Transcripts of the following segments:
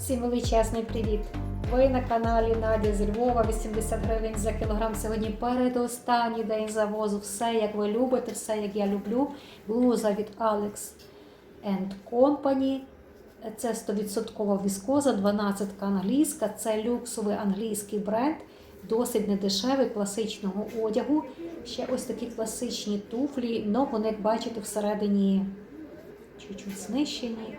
Всім величезний привіт! Ви на каналі Надя з Львова, 80 гривень за кілограм. Сьогодні передостанній день завозу. Все, як ви любите, все, як я люблю. Блуза від Alex Company. Це 100% віскоза, 12 англійська. Це люксовий англійський бренд, досить недешевий, класичного одягу. Ще ось такі класичні туфлі, але вони, як бачите, всередині чуть-чуть знищені.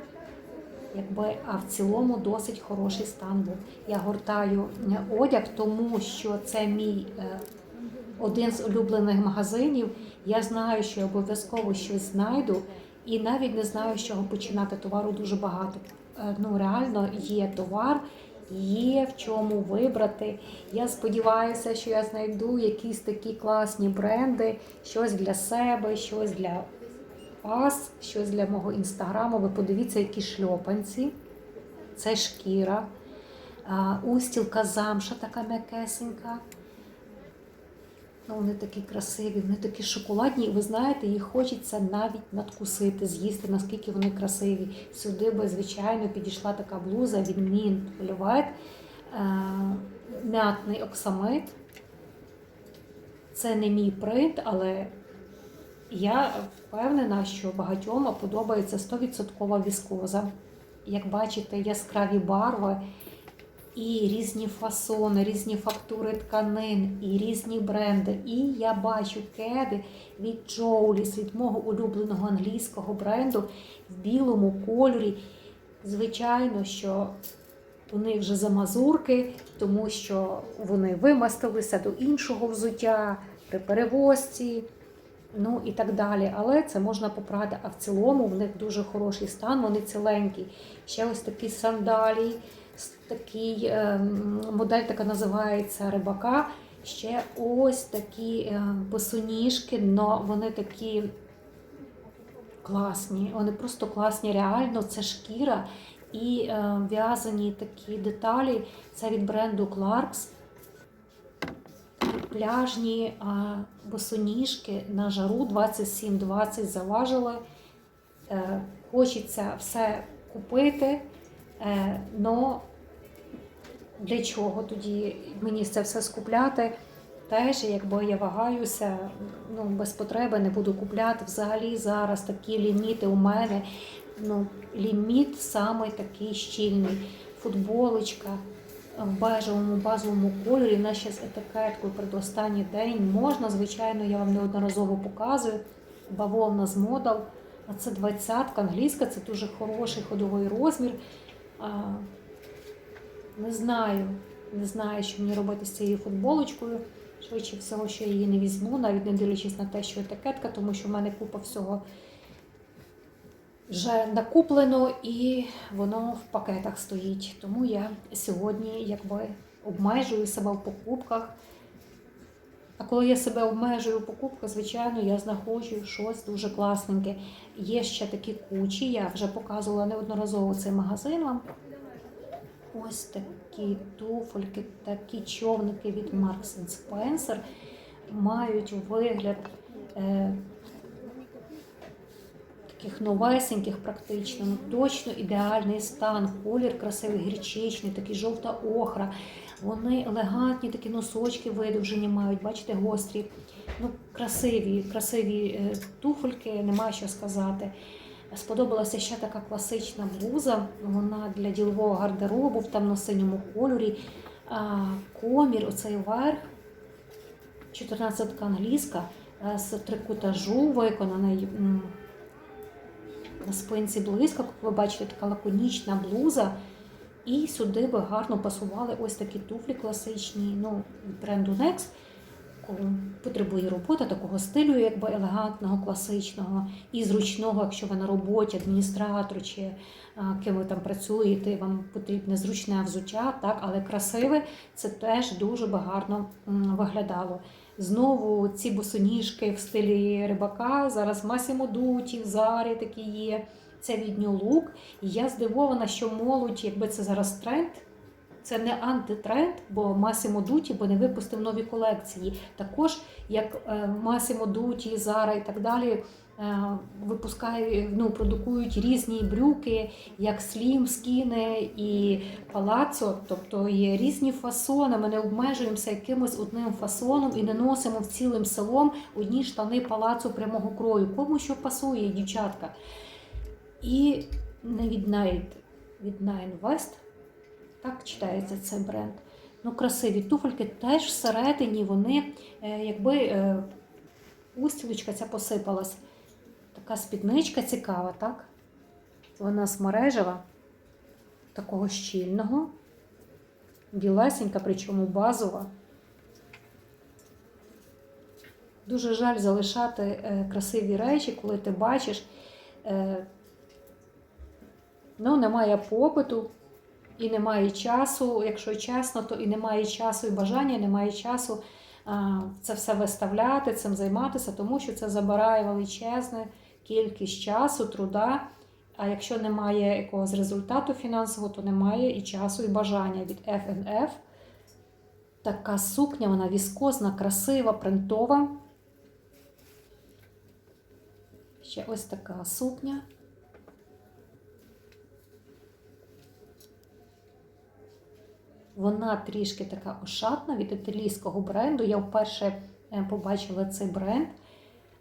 Якби, а в цілому досить хороший стан був. Я гортаю е, одяг, тому що це мій е, один з улюблених магазинів. Я знаю, що я обов'язково щось знайду, і навіть не знаю, з чого починати. Товару дуже багато. Е, Ну, реально є товар, є в чому вибрати. Я сподіваюся, що я знайду якісь такі класні бренди, щось для себе, щось для вас, щось для мого інстаграму. Ви подивіться, які шльопанці. Це шкіра. Устілка замша така м'якесенька. Ну, вони такі красиві, вони такі шоколадні, і ви знаєте, їх хочеться навіть надкусити, з'їсти, наскільки вони красиві. Сюди би, звичайно, підійшла така блуза від Velvet, е, м'ятний оксамит. Це не мій принт, але я впевнена, що багатьом подобається 100% віскоза. Як бачите, яскраві барви і різні фасони, різні фактури тканин, і різні бренди. І я бачу кеди від Джоуліс, від мого улюбленого англійського бренду в білому кольорі. Звичайно, що них вже замазурки, тому що вони вимастилися до іншого взуття при перевозці ну і так далі. Але це можна попрати. А в цілому в них дуже хороший стан, вони ціленькі. Ще ось такі сандалії, такий е, модель така називається рибака. Ще ось такі е, босоніжки, но вони такі класні. Вони просто класні, реально, це шкіра. І е, в'язані такі деталі. Це від бренду Clarks пляжні босоніжки на жару 27-20 заважили. Е, хочеться все купити, е, для чого тоді мені це все скупляти? Теж, якби я вагаюся, ну, без потреби не буду купляти. Взагалі зараз такі ліміти у мене. Ну, Ліміт саме такий щільний. Футболочка в бежевому базовому кольорі. Вона ще з етикеткою предостанній день. Можна, звичайно, я вам неодноразово показую. Бавовна з модал. А це 20-ка англійська, це дуже хороший ходовий розмір. Не знаю, не знаю, що мені робити з цією футболочкою. Швидше всього, що я її не візьму, навіть не дивлячись на те, що етикетка, тому що в мене купа всього вже накуплено і воно в пакетах стоїть. Тому я сьогодні якби обмежую себе в покупках. А коли я себе обмежую в покупках, звичайно, я знаходжу щось дуже класненьке. Є ще такі кучі, я вже показувала неодноразово цей магазин вам. Ось такі туфельки, такі човники від Marks Spencer мають вигляд. Таких новесеньких, практично, ну точно ідеальний стан, колір красивий, гірчичний, такий жовта охра. Вони елегантні, такі носочки видовжені мають, бачите, гострі. Ну, Красиві, красиві е, туфельки, нема що сказати. Сподобалася ще така класична блуза. Вона для ділового гардеробу в темно-синьому кольорі. А, Комір, оцей верх, 14 англійська е, з трикутажу виконаний на спинці близько, як ви бачите, така лаконічна блуза. І сюди би гарно пасували ось такі туфлі класичні, ну, бренду Next. Потребує робота такого стилю, якби елегантного, класичного і зручного, якщо ви на роботі, адміністратор чи а, ким ви там працюєте, вам потрібне зручне взуття, так, але красиве, це теж дуже би гарно виглядало. Знову ці босоніжки в стилі рибака. Зараз Масімо Дуті, Зарі такі є. Це від New Look. І я здивована, що молодь, якби це зараз тренд, це не антитренд, бо Масімо Дуті бо не випустив нові колекції. Також як Масімо Дуті, Зара і так далі е, випускають, ну, продукують різні брюки, як слім, скіни і палацо. Тобто є різні фасони. Ми не обмежуємося якимось одним фасоном і не носимо в цілим селом одні штани палацу прямого крою. Кому що пасує, дівчатка. І не від Night, від Nine West, так читається цей бренд. Ну, красиві туфельки теж всередині вони, е, якби е, устілочка ця посипалась. Така спідничка цікава, так? Вона смережева, такого щільного, білесенька, причому базова. Дуже жаль залишати е, красиві речі, коли ти бачиш, ну, немає попиту і немає часу, якщо чесно, то і немає часу і бажання, і немає часу це все виставляти, цим займатися, тому що це забирає величезну кількість часу, труда. А якщо немає якогось результату фінансового, то немає і часу, і бажання від FNF. Така сукня, вона віскозна, красива, принтова. Ще ось така сукня. Вона трішки така ошатна від італійського бренду. Я вперше е, побачила цей бренд.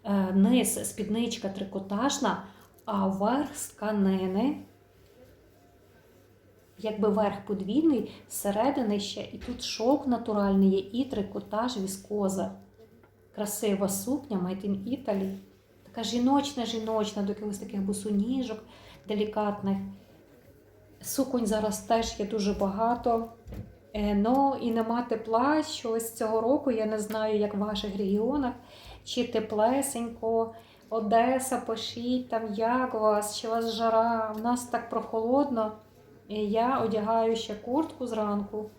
Е, Низ спідничка трикотажна, а верх з тканини. Якби верх подвійний, зсередини ще і тут шовк натуральний є, і трикотаж віскоза. Красива сукня, made in Italy. Така жіночна, жіночна, до якихось таких босоніжок делікатних. Суконь зараз теж є дуже багато. Е, Ну і нема тепла, що ось цього року, я не знаю, як в ваших регіонах, чи теплесенько, Одеса, пишіть там, як у вас, чи у вас жара. У нас так прохолодно. Я одягаю ще куртку зранку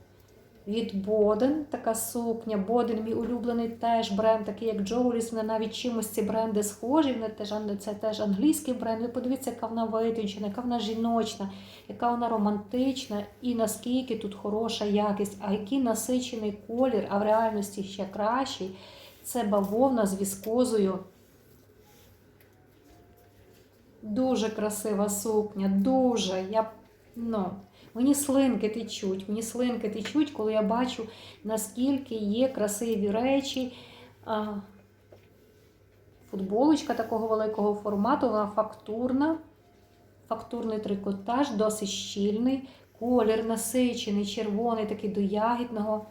від Боден, така сукня. Боден, мій улюблений теж бренд, такий як Джоуліс. Вони навіть чимось ці бренди схожі. Вони теж це теж англійський бренд. Ви подивіться, яка вона витончена, яка вона жіночна, яка вона романтична і наскільки тут хороша якість, а який насичений колір, а в реальності ще кращий. Це бавовна з віскозою. Дуже красива сукня, дуже. Я, ну, Мені слинки течуть, мені слинки течуть, коли я бачу, наскільки є красиві речі. Футболочка такого великого формату, вона фактурна, фактурний трикотаж, досить щільний, колір насичений, червоний, такий до ягідного.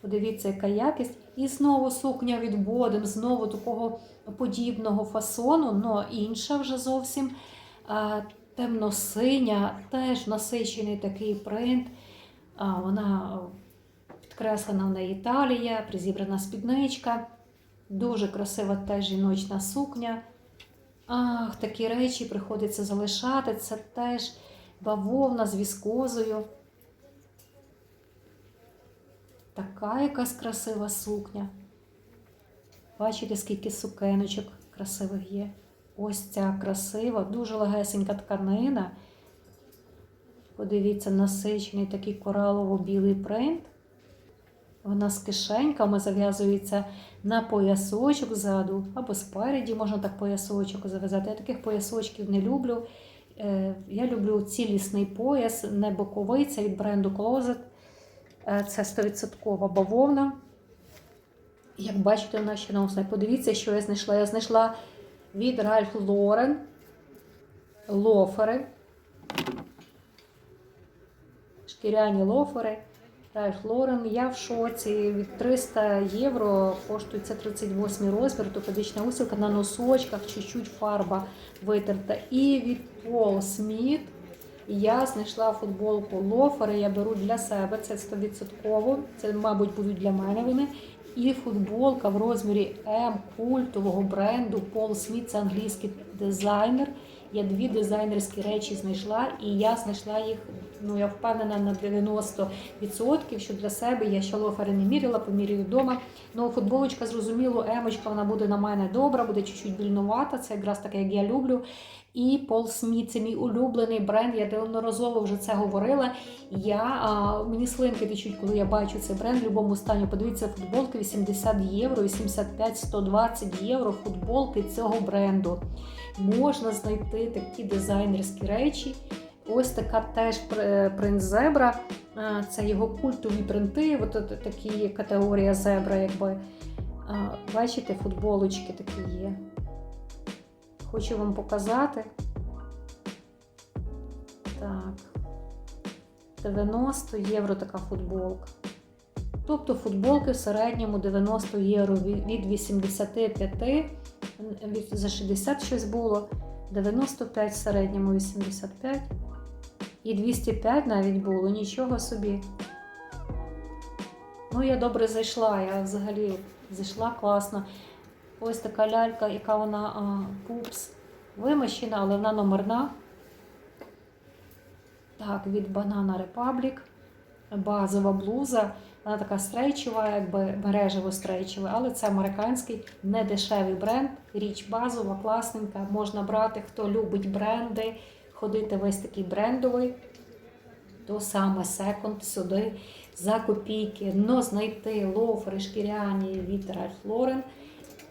Подивіться, яка якість. І знову сукня від Бодем, знову такого подібного фасону, але інша вже зовсім. Темно-синя, теж насичений такий принт. Вона підкреслена в неї талія, призібрана спідничка. Дуже красива теж жіночна сукня. Ах, такі речі приходиться залишати. Це теж бавовна з віскозою. Така якась красива сукня. Бачите, скільки сукеночок красивих є. Ось ця красива, дуже легесенька тканина. Подивіться, насичений такий коралово-білий принт. Вона з кишеньками зав'язується на поясочок ззаду, або спереді можна так поясочок зав'язати. Я таких поясочків не люблю. Е, я люблю цілісний пояс, не боковий, це від бренду Closet. Е, Це 100% бавовна. Як бачите, вона ще на Подивіться, що я знайшла. Я знайшла від Ральф Лорен лофери. Шкіряні лофери. Ральф Лорен. Я в шоці від 300 євро коштується 38 розмір, ортопедична усілка на носочках, чуть-чуть фарба витерта. І від Пол Сміт я знайшла футболку лофери. Я беру для себе, це 100%. Це, мабуть, будуть для мене вони. І футболка в розмірі М культового бренду Пол Сміт, це англійський дизайнер. Я дві дизайнерські речі знайшла, і я знайшла їх. Ну я впевнена на 90%, що для себе я ще лофери не міряла, поміряю вдома. Ну, футболочка, зрозуміло, емочка вона буде на мене добра, буде чуть-чуть вільнувата. Це якраз таке, як я люблю. І Пол Сміт це мій улюблений бренд. Я неодноразово вже це говорила. Я, а, мені слинки течуть, коли я бачу цей бренд в будь-якому стані. Подивіться, футболки 80 євро, 85-120 євро футболки цього бренду. Можна знайти такі дизайнерські речі. Ось така теж пр- принт зебра. Це його культові принти. От такі категорія зебра, якби. Бачите, футболочки такі є. Хочу вам показати. Так. 90 євро така футболка. Тобто футболки в середньому 90 євро від від 85, від, за 60 щось було, 95 в середньому 85. І 205 навіть було, нічого собі. Ну, я добре зайшла, я взагалі зайшла класно. Ось така лялька, яка вона а, пупс вимощена, але вона номерна. Так, від Banana Republic. Базова блуза. Вона така стрейчева, якби мережево стрейчева, але це американський недешевий бренд. Річ базова, класненька. Можна брати, хто любить бренди, ходити весь такий брендовий. То саме секонд сюди за копійки. Но знайти лофери шкіряні від Ralph Lauren.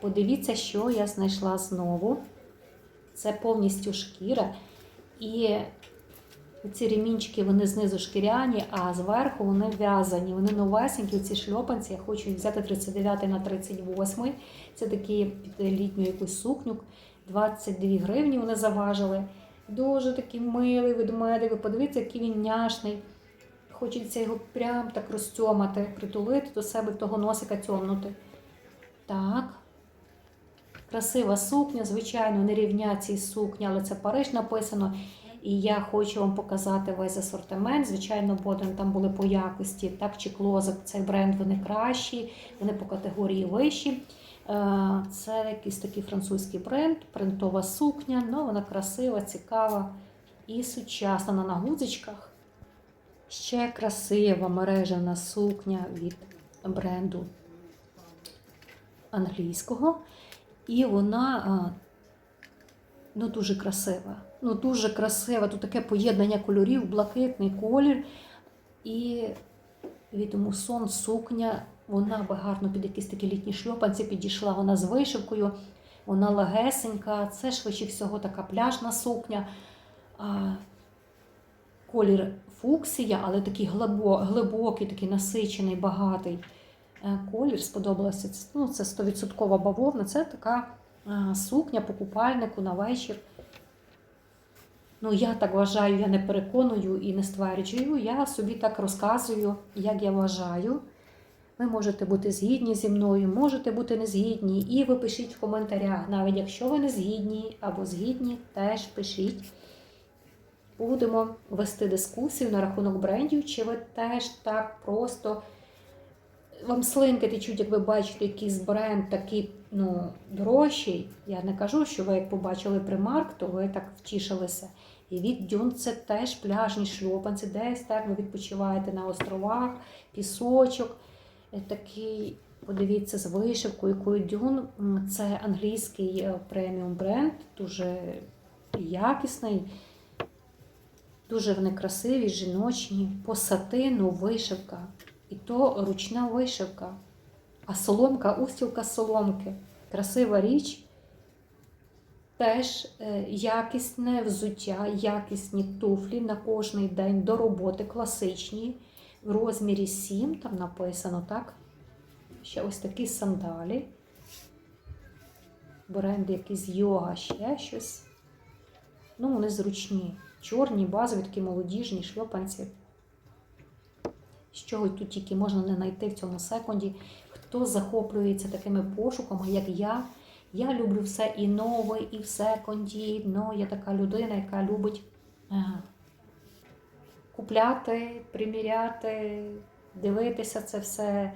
Подивіться, що я знайшла знову. Це повністю шкіра. І ці ремінчики вони знизу шкіряні, а зверху вони в'язані. Вони новесенькі, ці шльопанці. Я хочу взяти 39 на 38. Це такі під літню якусь сукню. 22 гривні вони заважили. Дуже такий милий ведмедик. Ви Подивіться, який він няшний. Хочеться його прям так розтьомати, притулити до себе того носика тьомнути. Так. Красива сукня, звичайно, не рівня цій сукні, але це Париж написано. І я хочу вам показати весь асортимент. Звичайно, Боден там були по якості, так чи клозик, цей бренд вони кращі, вони по категорії вищі. Е, Це якийсь такий французький бренд, принтова сукня, ну вона красива, цікава і сучасна на нагузочках. Ще красива мережевна сукня від бренду англійського. І вона ну, дуже красива. Ну, дуже красива. Тут таке поєднання кольорів, блакитний колір. І від мусон сукня, вона би гарно під якісь такі літні шльопанці підійшла. Вона з вишивкою, вона легесенька. Це швидше всього така пляжна сукня. Колір фуксія, але такий глибокий, такий насичений, багатий е, колір. Сподобалося. Ну, це 100% бавовна. Це така е, сукня по купальнику на вечір. Ну, я так вважаю, я не переконую і не стверджую. Я собі так розказую, як я вважаю. Ви можете бути згідні зі мною, можете бути не згідні. І ви пишіть в коментарях, навіть якщо ви не згідні або згідні, теж пишіть. Будемо вести дискусію на рахунок брендів, чи ви теж так просто вам слинки течуть, як ви бачите, якийсь бренд такий ну, дорожчий. Я не кажу, що ви як побачили примарк, то ви так втішилися. І від дюн це теж пляжні шльопанці, десь так ви відпочиваєте на островах, пісочок. Е, Такий, подивіться, з вишивкою, якою дюн. М, Це англійський е, преміум бренд, дуже якісний. Дуже вони красиві, жіночні, по сатину вишивка. І то ручна вишивка. А соломка, устілка соломки. Красива річ. Теж е, якісне взуття, якісні туфлі на кожний день до роботи, класичні. В розмірі 7, там написано, так? Ще ось такі сандалі. Бренд якийсь йога, ще щось. Ну, вони зручні. Чорні, базові, такі молодіжні шльопанці. З чого тут тільки можна не знайти в цьому секунді. Хто захоплюється такими пошуками, як я. Я люблю все і нове, і в секунді. Ну, я така людина, яка любить купляти, приміряти, дивитися це все,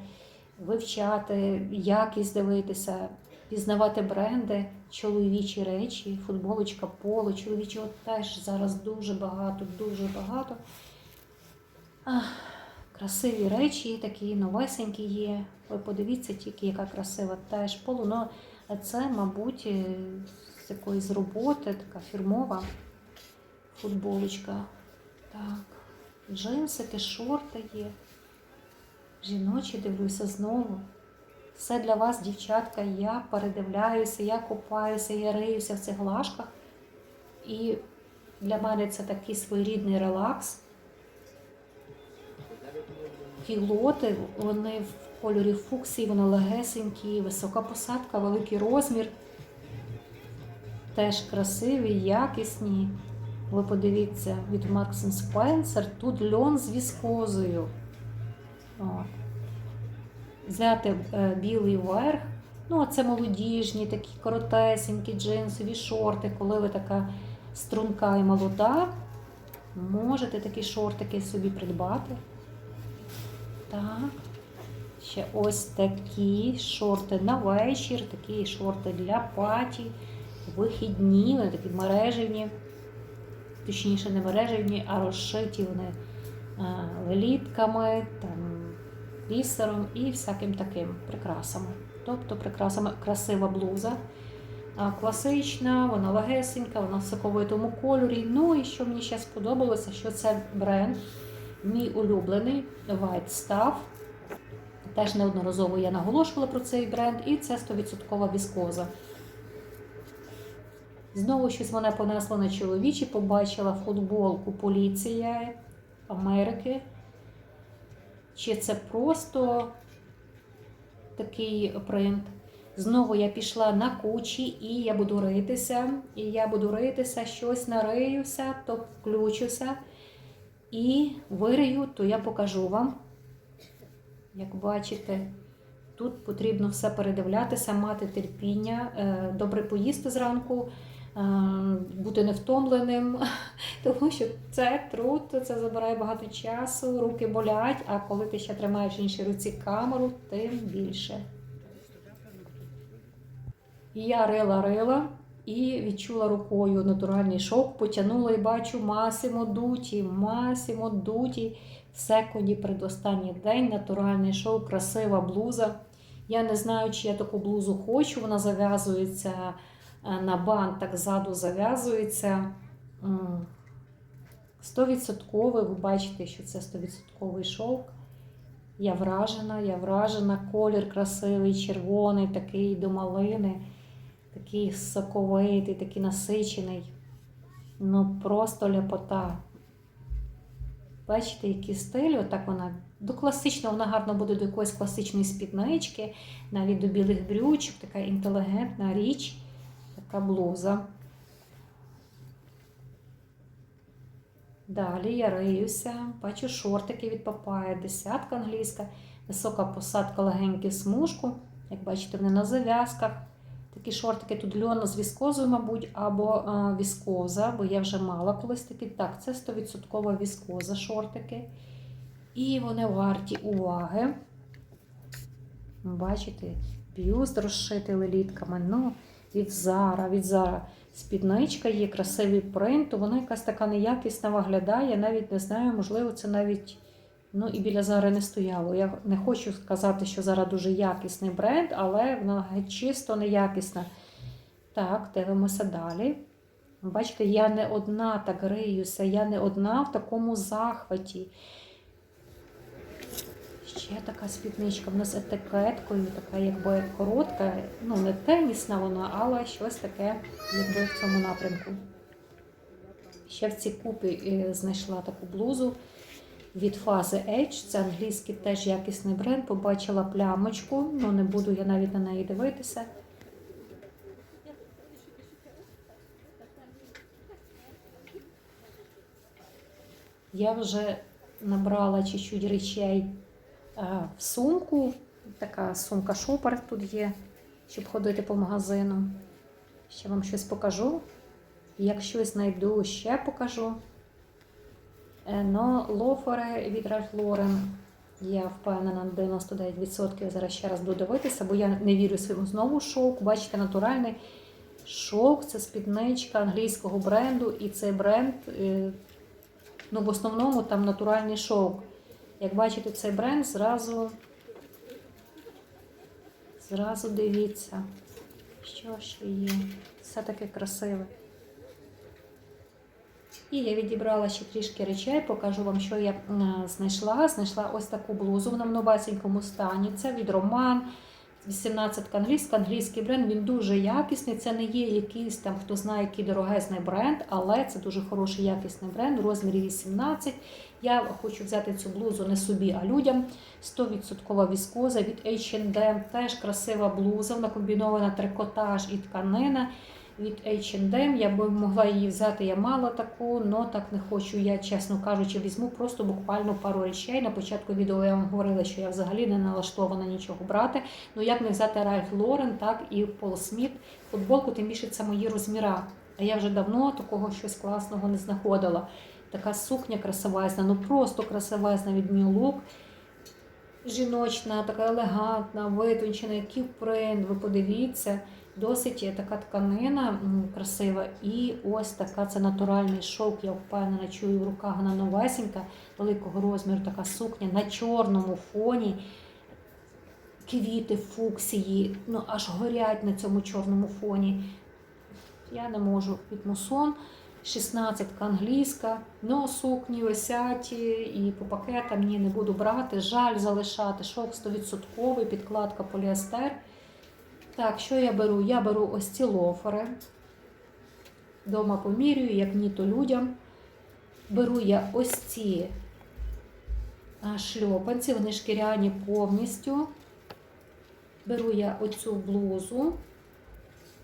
вивчати, якість дивитися, пізнавати бренди, чоловічі речі, футболочка, поло, чоловічого теж зараз дуже багато, дуже багато. Ах, красиві речі, такі новесенькі є. Ви подивіться тільки, яка красива теж полуно. Це, мабуть, е, з якоїсь роботи, така фірмова футболочка. Так, джинсики, шорти є. Жіночі дивлюся знову. Все для вас, дівчатка, я передивляюся, я купаюся, я риюся в цих лашках. І для мене це такий своєрідний релакс. Кілоти, вони в кольорі фуксії, вони легесенькі, висока посадка, великий розмір. Теж красиві, якісні. Ви подивіться, від Marks Spencer тут льон з віскозою. Взяти е, білий верх. Ну, а це молодіжні, такі коротесенькі джинсові шорти, коли ви така струнка і молода, можете такі шортики собі придбати. Так. Ще ось такі шорти на вечір, такі шорти для паті, вихідні, вони такі мережевні, точніше не мережевні, а розшиті вони а, лелітками, там, і всяким таким прикрасами. Тобто прикрасами красива блуза. Класична, вона легесенька, вона в соковитому кольорі. Ну і що мені ще сподобалося, що це бренд, мій улюблений White Stuff. Теж неодноразово я наголошувала про цей бренд, і це 100% віскоза. Знову щось мене понесло на чоловічі, побачила футболку Поліція Америки. Чи це просто такий принт? Знову я пішла на кучі і я буду ритися, і я буду ритися, щось нариюся, то включуся і вирию, то я покажу вам. Як бачите, тут потрібно все передивлятися, мати терпіння, е, добре поїсти зранку, бути невтомленим, тому що це труд, це забирає багато часу, руки болять, а коли ти ще тримаєш в іншій руці камеру, тим більше. Я рила-рила і відчула рукою натуральний шок, потягнула і бачу Масімо Дуті, Масімо Дуті. В секунді передостанній день натуральний шоу, красива блуза. Я не знаю, чи я таку блузу хочу. Вона зав'язується е, на бант, так ззаду зав'язується. М, Стовідсотковий, ви бачите, що це стовідсотковий шовк. Я вражена, я вражена. Колір красивий, червоний, такий до малини, такий соковитий, такий насичений. Ну просто ляпота. Бачите, який стиль, отак вона до класичного, вона гарно буде до якоїсь класичної спіднички, навіть до білих брючок, така інтелігентна річ, така блуза. Далі я риюся, бачу шортики від папая, десятка англійська, висока посадка, легеньку смужку. Як бачите, вони на зав'язках. Такі шортики тут льоно з віскозою, мабуть, або а, віскоза, бо я вже мала колись такі. Так, це 100% віскоза шортики. І вони варті уваги. Бачите, бюст розшитий лелітками. Ну, від Зара, від Зара. Спідничка є, красивий принт, вона якась така неякісна виглядає. Навіть не знаю, можливо, це навіть ну, і біля Зари не стояло. Я не хочу сказати, що Зара дуже якісний бренд, але вона чисто неякісна. Так, дивимося далі. Бачите, я не одна так риюся, я не одна в такому захваті. Ще така спідничка в нас етикеткою, така якби коротка, ну не тенісна вона, але щось таке якби в цьому напрямку. Ще в цій купі е, знайшла таку блузу від фази H. Це англійський теж якісний бренд. Побачила плямочку, ну не буду я навіть на неї дивитися. Я вже набрала чуть-чуть речей в сумку. Така сумка шопер тут є, щоб ходити по магазину. Ще вам щось покажу. Як щось знайду, ще покажу. Е, Но лофери від Ralph Lauren, я впевнена на 99%. Зараз ще раз буду дивитися, бо я не вірю своєму знову шовку. Бачите, натуральний шовк це спідничка англійського бренду, і цей бренд, е, ну, в основному там натуральний шовк. Як бачите, цей бренд зразу, зразу дивіться, що ще є. Все таке красиве. І я відібрала ще трішки речей, покажу вам, що я е, знайшла. Знайшла ось таку блузу, вона в новесенькому стані. Це від Роман. 18 англійська, англійський бренд, він дуже якісний. Це не є якийсь там, хто знає, який дорогезний бренд, але це дуже хороший якісний бренд у розмірі 18. Я хочу взяти цю блузу не собі, а людям. 100% віскоза від H&M, теж красива блуза, вона комбінована трикотаж і тканина. Від H&M, я би могла її взяти, я мала таку, але так не хочу. Я, чесно кажучи, візьму просто буквально пару речей. На початку відео я вам говорила, що я взагалі не налаштована нічого брати. Ну як не взяти Ральф Лорен, так і Пол Сміт. Футболку, тим більше це мої розміра. А я вже давно такого щось класного не знаходила. Така сукня красивезна, ну просто красивезна від New Look. Жіночна, така елегантна, витончена, який принт, ви подивіться. Досить така тканина красива. І ось така це натуральний шовк. Я впевнена, чую в руках вона новесенька, великого розміру, така сукня на чорному фоні. Квіти, фуксії, ну аж горять на цьому чорному фоні. Я не можу від мусон. 16 англійська, ну сукні висять і по пакетам ні, не буду брати. Жаль залишати. Шовк 100%, підкладка поліестер. Так, що я беру? Я беру ось ці лофери. Дома помірюю, як ні, то людям. Беру я ось ці шльопанці, вони шкіряні повністю. Беру я оцю блузу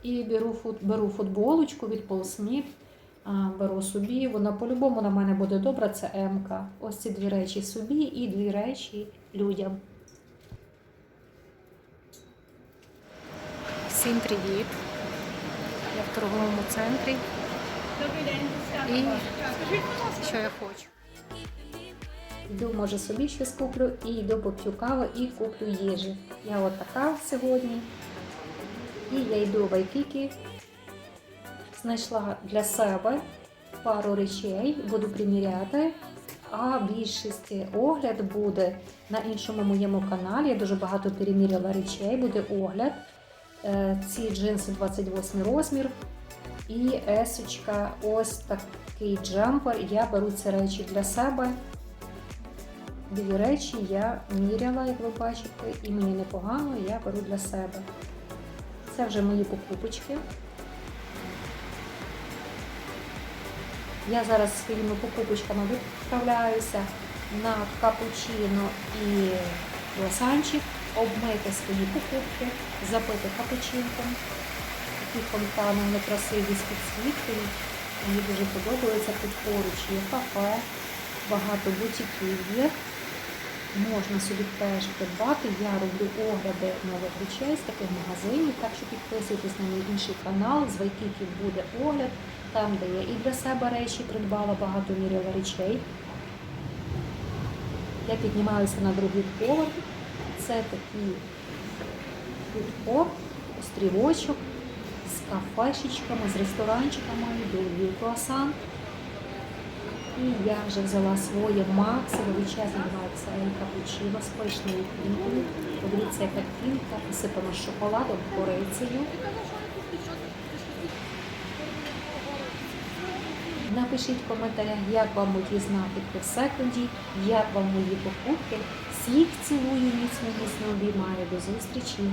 і беру, беру футболочку від. А, Беру собі, вона по-любому на мене буде добра, це МК. Ось ці дві речі собі і дві речі людям. Всім привіт! Я в торговому центрі. І що я хочу. Йду, може, собі щось куплю, і йду поп'ю каву і куплю їжі. Я от така сьогодні. І я йду в Айкікі. Знайшла для себе пару речей, буду приміряти. А більшість огляд буде на іншому моєму каналі. Я дуже багато переміряла речей, буде огляд. Е, Ці джинси 28 розмір. І есочка, ось такий джемпер. Я беру ці речі для себе. Дві речі я міряла, як ви бачите, і мені непогано, я беру для себе. Це вже мої покупочки. Я зараз своїми покупочками відправляюся на капучино і лосанчик, обмити свої покупки, запити капучинком. Такі фонтани, красиві з підсвіткою. Мені дуже подобається тут поруч є кафе, багато бутіків є. Можна собі теж придбати. Я роблю огляди нових речей з таких магазинів, так що підписуйтесь на мій інший канал. З Вайкіки буде огляд, там, де я і для себе речі придбала, багато міряла речей. Я піднімаюся на другий поверх. Це такий фудкорт, острівочок з кафешечками, з ресторанчиками, довгий круасан. І я вже взяла своє Макс, величезне Макс Ель Капучино з пишною пінкою. Подивіться, яка пінка, посипана шоколадом, корицею. Напишіть в коментарях, як вам мої знахідки в секунді, як вам мої покупки. Всіх цілую, міцно, міцно обіймаю. До зустрічі!